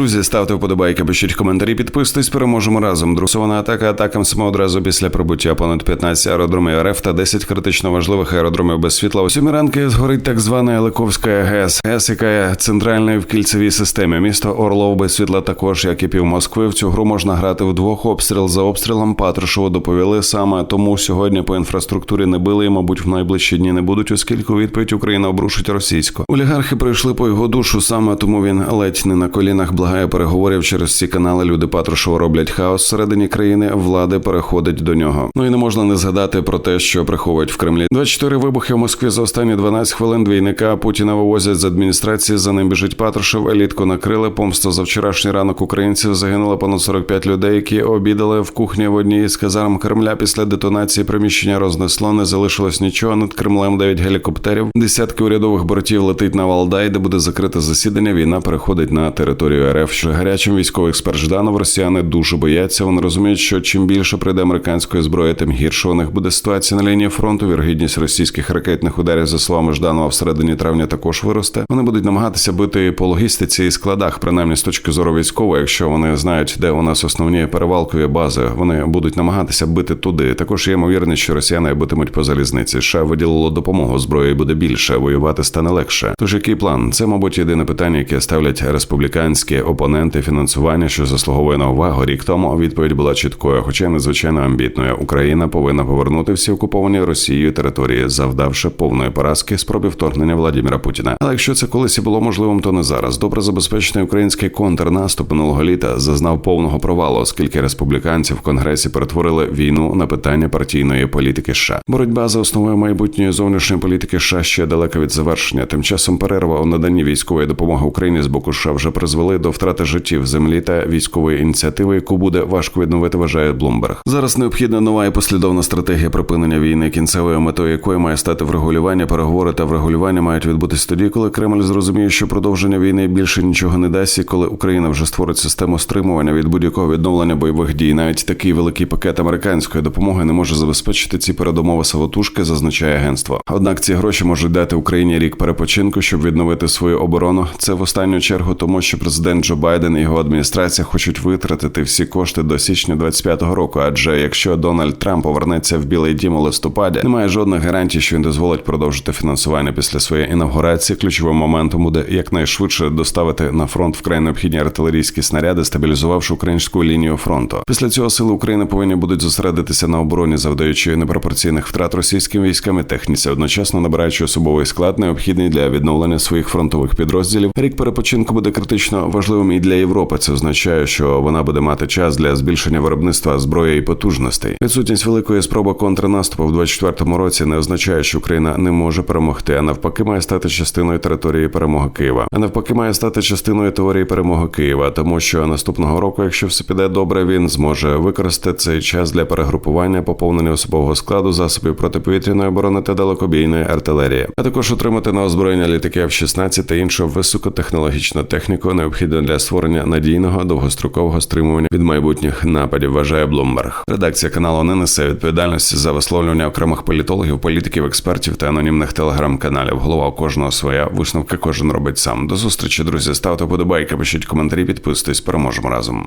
Друзі, ставте вподобайки, пишіть коментарі, підписуйтесь, переможемо разом. Друсована атака атакам саме одразу після прибуття понад 15 аеродромів РФ та 10 критично важливих аеродромів без світла. У ранки згорить так звана Еликовська ГЕС, ГЕС, яка є центральною в кільцевій системі. Місто Орлов без світла також, як і пів Москви. В цю гру можна грати вдвох. Обстріл за обстрілом. Патрушеву доповіли саме тому сьогодні по інфраструктурі не били і, мабуть, в найближчі дні не будуть, оскільки відповідь Україна обрушить російську. Олігархи прийшли по його душу саме тому він ледь не на колінах благає переговорів через ці канали. Люди Патрушева роблять хаос всередині країни. Влади переходить до нього. Ну і не можна не згадати про те, що приховують в Кремлі. 24 вибухи в Москві за останні 12 хвилин. Двійника Путіна вивозять з адміністрації. За ним біжить Патрушев. Елітку накрили. Помста за вчорашній ранок українців загинуло понад 45 людей, які обідали в кухні в одній з казарм Кремля. Після детонації приміщення рознесло. Не залишилось нічого. Над Кремлем 9 гелікоптерів. Десятки урядових бортів летить на Валдай, де буде закрите засідання. Війна переходить на територію РФ. Що гарячим військовий експерт Жданов росіяни дуже бояться. Вони розуміють, що чим більше прийде американської зброї, тим гірше у них буде ситуація на лінії фронту. Вірогідність російських ракетних ударів, за словами Жданова, в середині травня також виросте. Вони будуть намагатися бити по логістиці і складах, принаймні з точки зору військової, якщо вони знають, де у нас основні перевалкові бази. Вони будуть намагатися бити туди. Також є ймовірність, що росіяни битимуть по залізниці. США виділило допомогу зброї буде більше, воювати стане легше. Тож який план? Це, мабуть, єдине питання, яке ставлять республіканські опоненти фінансування, що заслуговує на увагу. Рік тому відповідь була чіткою, хоча й надзвичайно амбітною. Україна повинна повернути всі окуповані Росією території, завдавши повної поразки спробі вторгнення Владіміра Путіна. Але якщо це колись і було можливим, то не зараз. Добре забезпечений український контрнаступ минулого літа зазнав повного провалу, оскільки республіканці в конгресі перетворили війну на питання партійної політики. США. боротьба за основою майбутньої зовнішньої політики США ще далека від завершення. Тим часом перерва у наданні військової допомоги Україні з боку США вже призвели до втрати життів землі та військової ініціативи, яку буде важко відновити. Вважає Блумберг. Зараз необхідна нова і послідовна стратегія припинення війни, кінцевою метою якої має стати врегулювання. Переговори та врегулювання мають відбутись тоді, коли Кремль зрозуміє, що продовження війни більше нічого не дасть, і коли Україна вже створить систему стримування від будь-якого відновлення бойових дій. Навіть такий великий пакет американської допомоги не може забезпечити ці передумови самотужки, зазначає агентство. Однак ці гроші можуть дати Україні рік перепочинку, щоб відновити свою оборону. Це в останню чергу, тому що президент Джо Байден і його адміністрація хочуть витратити всі кошти до січня 25-го року. Адже якщо Дональд Трамп повернеться в Білий Дім у листопаді, немає жодних гарантій, що він дозволить продовжити фінансування після своєї інавгурації. Ключовим моментом буде якнайшвидше доставити на фронт вкрай необхідні артилерійські снаряди, стабілізувавши українську лінію фронту. Після цього сили України повинні будуть зосередитися на обороні, завдаючи непропорційних втрат російським військам і техніці, одночасно набираючи особовий склад, необхідний для відновлення своїх фронтових підрозділів. Рік перепочинку буде критично важливим і для Європи. Це означає, що вона буде мати час для збільшення виробництва зброї і потужностей. Відсутність великої спроби контрнаступу в 24-му році не означає, що Україна не може перемогти, а навпаки, має стати частиною території перемоги Києва. А навпаки, має стати частиною теорії перемоги Києва, тому що наступного року, якщо все піде добре, він зможе використати цей час для перегрупування, поповнення особового складу, засобів протиповітряної оборони та далекобійної артилерії, а також отримати на озброєння літаки F-16 та іншу високотехнологічну техніку, необхідну для створення надійного довгострокового стримування від майбутніх нападів. Вважає Блумберг. Редакція каналу не несе відповідальності за висловлювання окремих політологів, політиків, експертів та анонімних телеграм-каналів. Голова у кожного своя висновки кожен робить сам. До зустрічі, друзі. Ставте подобайки, пишіть коментарі, підписуйтесь. Переможемо разом.